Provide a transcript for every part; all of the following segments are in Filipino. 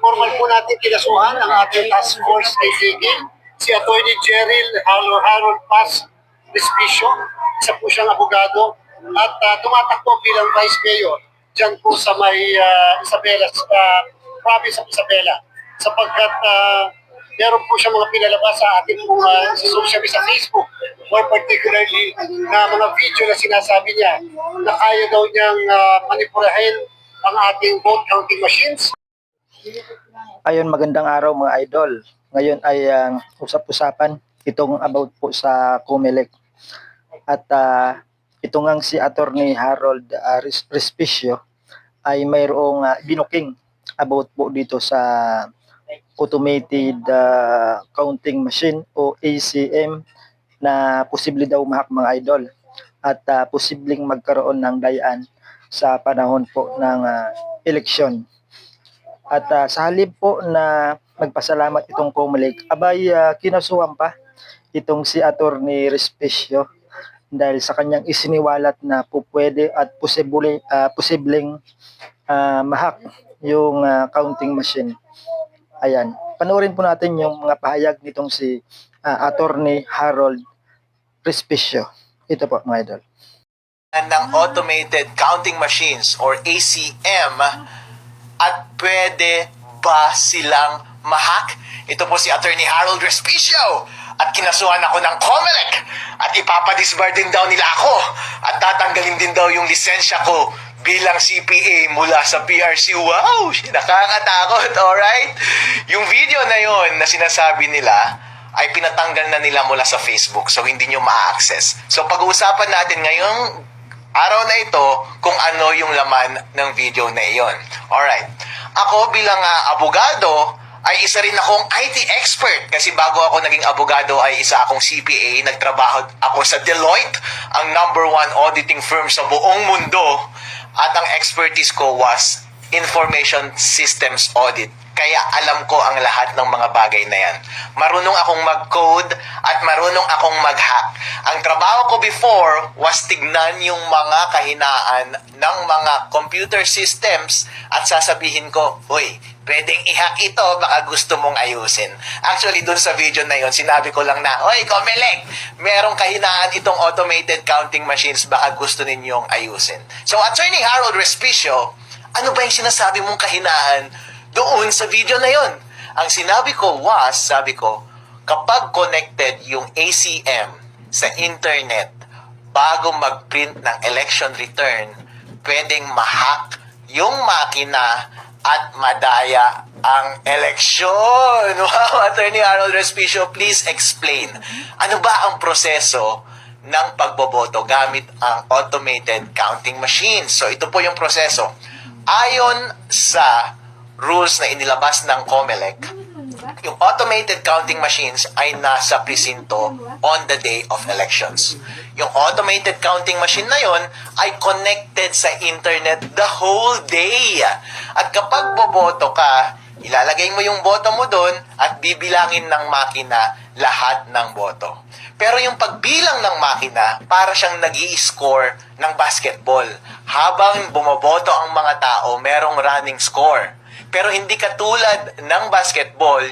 formal po natin kinasuhan ang ating task force kaibigan, si Attorney Jeril Harold, Paz Respicio, isa po siyang abogado, at uh, tumatakbo bilang Vice Mayor dyan po sa may ah, Isabela, sa province of Isabela. Sapagkat uh, meron po siya mga pinalabas sa ating mga sa social media, sa Facebook, more particularly na mga video na sinasabi niya na kaya daw niyang uh, manipulahin ang ating vote counting machines Ayun, magandang araw mga idol. Ngayon ay ang usap-usapan itong about po sa Comelec. At ah, ito ngang si Attorney Harold uh, Respicio ay mayroong ah, binuking about po dito sa automated ah, counting machine o ACM na posible daw mahak mga idol at ah, posibleng magkaroon ng dayaan sa panahon po ng ah, eleksyon. At ah, sa halip po na magpasalamat itong Comelec, abay ah, kinasuhan pa itong si Attorney Respicio dahil sa kanyang isiniwalat na po pwede at posible, ah, posibleng ah, mahak yung ah, counting machine. Ayan. Panoorin po natin yung mga pahayag nitong si ah, Attorney Harold Respicio. Ito po mga idol. ng automated counting machines or ACM pwede ba silang mahak? Ito po si Attorney Harold Respicio at kinasuhan ako ng COMELEC at ipapadisbar din daw nila ako at tatanggalin din daw yung lisensya ko bilang CPA mula sa PRC. Wow! Nakakatakot, alright? Yung video na yon na sinasabi nila, ay pinatanggal na nila mula sa Facebook so hindi nyo ma-access. So pag-uusapan natin ngayong araw na ito kung ano yung laman ng video na iyon. Alright. Ako bilang ah, abogado ay isa rin akong IT expert kasi bago ako naging abogado ay isa akong CPA. Nagtrabaho ako sa Deloitte, ang number one auditing firm sa buong mundo. At ang expertise ko was information systems audit. Kaya alam ko ang lahat ng mga bagay na yan. Marunong akong mag-code at marunong akong mag-hack. Ang trabaho ko before was tignan yung mga kahinaan ng mga computer systems at sasabihin ko, Uy, pwedeng i-hack ito, baka gusto mong ayusin. Actually, dun sa video na yon sinabi ko lang na, Oy, Comelec, merong kahinaan itong automated counting machines, baka gusto ninyong ayusin. So, Attorney Harold Respicio, ano ba yung sinasabi mong kahinaan doon sa video na yon? Ang sinabi ko was, sabi ko, kapag connected yung ACM sa internet bago mag-print ng election return, pwedeng mahack yung makina at madaya ang eleksyon. Wow, Attorney Harold Respicio, please explain. Ano ba ang proseso ng pagboboto gamit ang automated counting machine? So, ito po yung proseso. Ayon sa rules na inilabas ng COMELEC, yung automated counting machines ay nasa presinto on the day of elections. Yung automated counting machine na yon ay connected sa internet the whole day. At kapag boboto ka, ilalagay mo yung boto mo doon at bibilangin ng makina lahat ng boto. Pero yung pagbilang ng makina, para siyang nag score ng basketball. Habang bumoboto ang mga tao, merong running score. Pero hindi katulad ng basketball,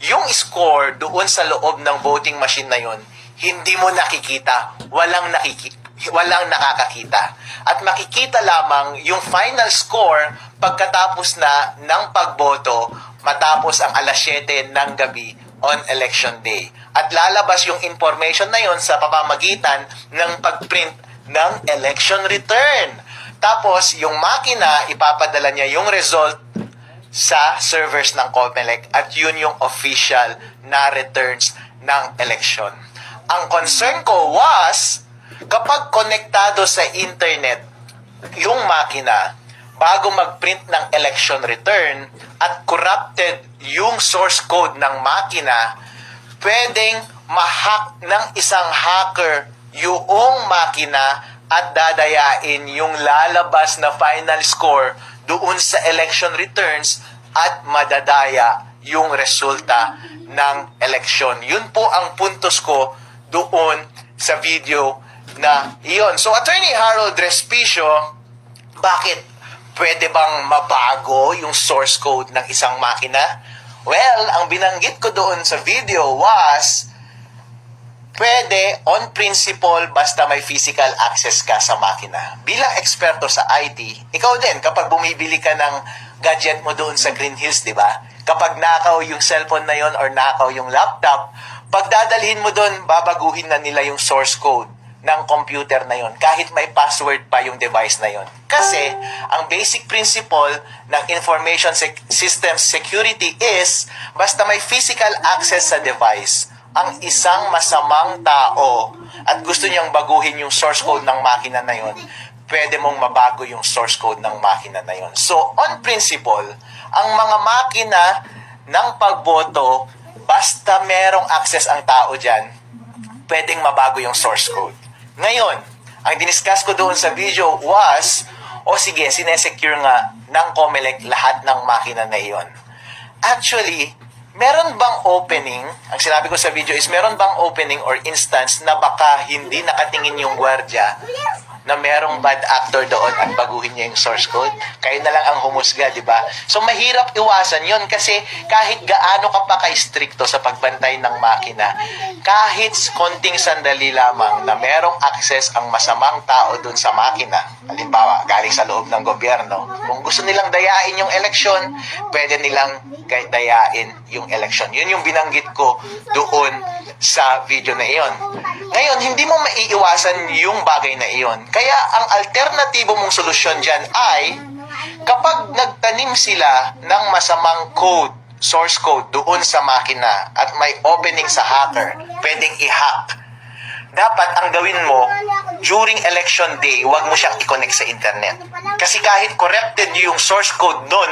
yung score doon sa loob ng voting machine na yon, hindi mo nakikita, walang nakikita walang nakakakita. At makikita lamang yung final score pagkatapos na ng pagboto matapos ang alas 7 ng gabi on election day. At lalabas yung information na yon sa pamamagitan ng pagprint ng election return. Tapos, yung makina, ipapadala niya yung result sa servers ng COMELEC at yun yung official na returns ng election. Ang concern ko was, kapag konektado sa internet yung makina, bago mag-print ng election return at corrupted yung source code ng makina, pwedeng mahack ng isang hacker yung makina at dadayain yung lalabas na final score doon sa election returns at madadaya yung resulta ng election. Yun po ang puntos ko doon sa video na iyon. So, Attorney Harold Respicio, bakit Pwede bang mabago yung source code ng isang makina? Well, ang binanggit ko doon sa video was, pwede on principle basta may physical access ka sa makina. Bilang eksperto sa IT, ikaw din, kapag bumibili ka ng gadget mo doon sa Green Hills, di ba? Kapag nakaw yung cellphone na yon or nakaw yung laptop, pagdadalhin mo doon, babaguhin na nila yung source code ng computer na yon kahit may password pa yung device na yon. Kasi ang basic principle ng information sec- system security is basta may physical access sa device, ang isang masamang tao at gusto niyang baguhin yung source code ng makina na yon, pwede mong mabago yung source code ng makina na yon. So, on principle, ang mga makina ng pagboto, basta merong access ang tao dyan, pwedeng mabago yung source code. Ngayon, ang diniscuss ko doon sa video was, o sige, sinesecure nga ng Comelec lahat ng makina na iyon. Actually, meron bang opening, ang sinabi ko sa video is, meron bang opening or instance na baka hindi nakatingin yung gwardya na merong bad actor doon at baguhin niya yung source code. Kayo na lang ang humusga, di ba? So, mahirap iwasan yon kasi kahit gaano ka pa ka-stricto sa pagbantay ng makina, kahit konting sandali lamang na merong access ang masamang tao doon sa makina, halimbawa, galing sa loob ng gobyerno, kung gusto nilang dayain yung eleksyon, pwede nilang dayain yung eleksyon. Yun yung binanggit ko doon sa video na iyon. Ngayon, hindi mo maiiwasan yung bagay na iyon. Kaya ang alternatibo mong solusyon dyan ay kapag nagtanim sila ng masamang code, source code doon sa makina at may opening sa hacker, pwedeng i-hack. Dapat ang gawin mo, during election day, huwag mo siyang i-connect sa internet. Kasi kahit corrupted yung source code nun,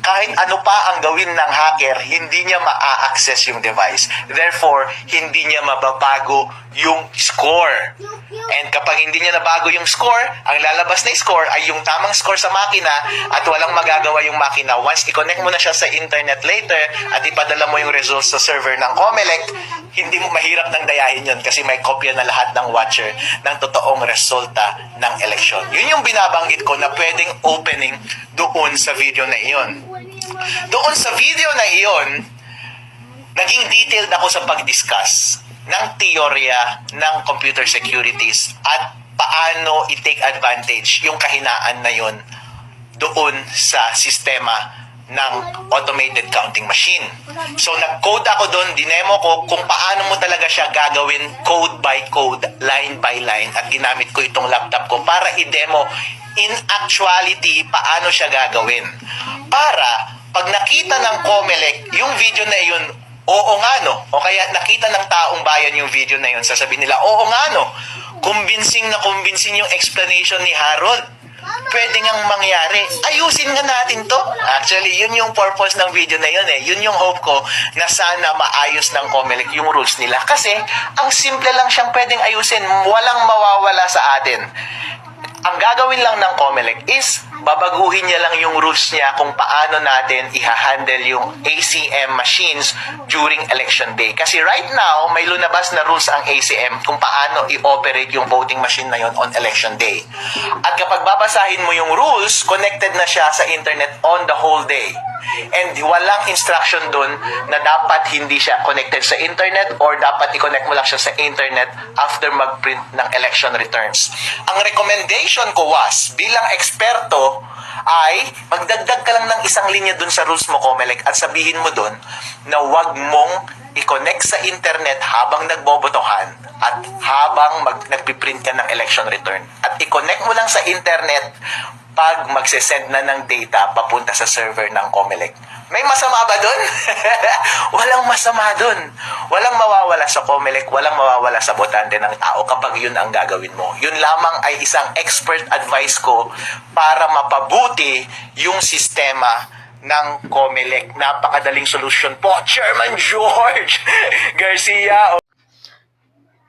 kahit ano pa ang gawin ng hacker, hindi niya ma-access yung device. Therefore, hindi niya mababago yung score. And kapag hindi niya nabago yung score, ang lalabas na score ay yung tamang score sa makina at walang magagawa yung makina. Once i-connect mo na siya sa internet later at ipadala mo yung results sa server ng Comelec, hindi mo mahirap nang dayahin yun kasi may kopya na lahat ng watcher ng totoong resulta ng eleksyon. Yun yung binabanggit ko na pwedeng opening doon sa video na iyon. Doon sa video na iyon, naging detailed ako sa pag-discuss ng teorya ng computer securities at paano i-take advantage yung kahinaan na yon doon sa sistema ng automated counting machine. So nag-code ako doon, dinemo ko kung paano mo talaga siya gagawin code by code, line by line at ginamit ko itong laptop ko para i-demo in actuality paano siya gagawin. Para pag nakita ng Comelec yung video na yun, oo nga no, o kaya nakita ng taong bayan yung video na yun, sasabihin nila, oo nga no, convincing na convincing yung explanation ni Harold pwede ngang mangyari. Ayusin nga natin to. Actually, yun yung purpose ng video na yun eh. Yun yung hope ko na sana maayos ng Comelec yung rules nila. Kasi, ang simple lang siyang pwedeng ayusin. Walang mawawala sa atin. Ang gagawin lang ng Comelec is babaguhin niya lang yung rules niya kung paano natin i-handle yung ACM machines during election day. Kasi right now, may lunabas na rules ang ACM kung paano i-operate yung voting machine na yon on election day. At kapag babasahin mo yung rules, connected na siya sa internet on the whole day. And walang instruction dun na dapat hindi siya connected sa internet or dapat i-connect mo lang siya sa internet after mag-print ng election returns. Ang recommendation ko was, bilang eksperto, ay magdagdag ka lang ng isang linya dun sa rules mo, Comelec, at sabihin mo dun na wag mong i-connect sa internet habang nagbobotohan at habang mag, nagpiprint ka ng election return. At i-connect mo lang sa internet pag magsesend na ng data papunta sa server ng Comelec. May masama ba doon? walang masama doon. Walang mawawala sa Comelec, walang mawawala sa botante ng tao kapag yun ang gagawin mo. Yun lamang ay isang expert advice ko para mapabuti yung sistema ng Comelec. Napakadaling solusyon po, Chairman George Garcia.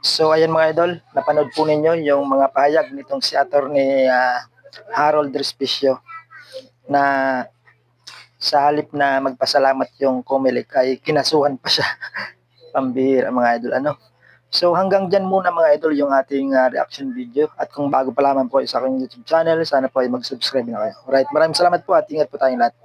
So ayan mga idol, napanood po ninyo yung mga pahayag nitong si Attorney ah, Harold Respicio na sa halip na magpasalamat yung Comelec ay kinasuhan pa siya pambihira mga idol ano So hanggang dyan muna mga idol yung ating uh, reaction video at kung bago pa lamang po sa aking YouTube channel sana po ay mag-subscribe na kayo. Alright, maraming salamat po at ingat po tayong lahat.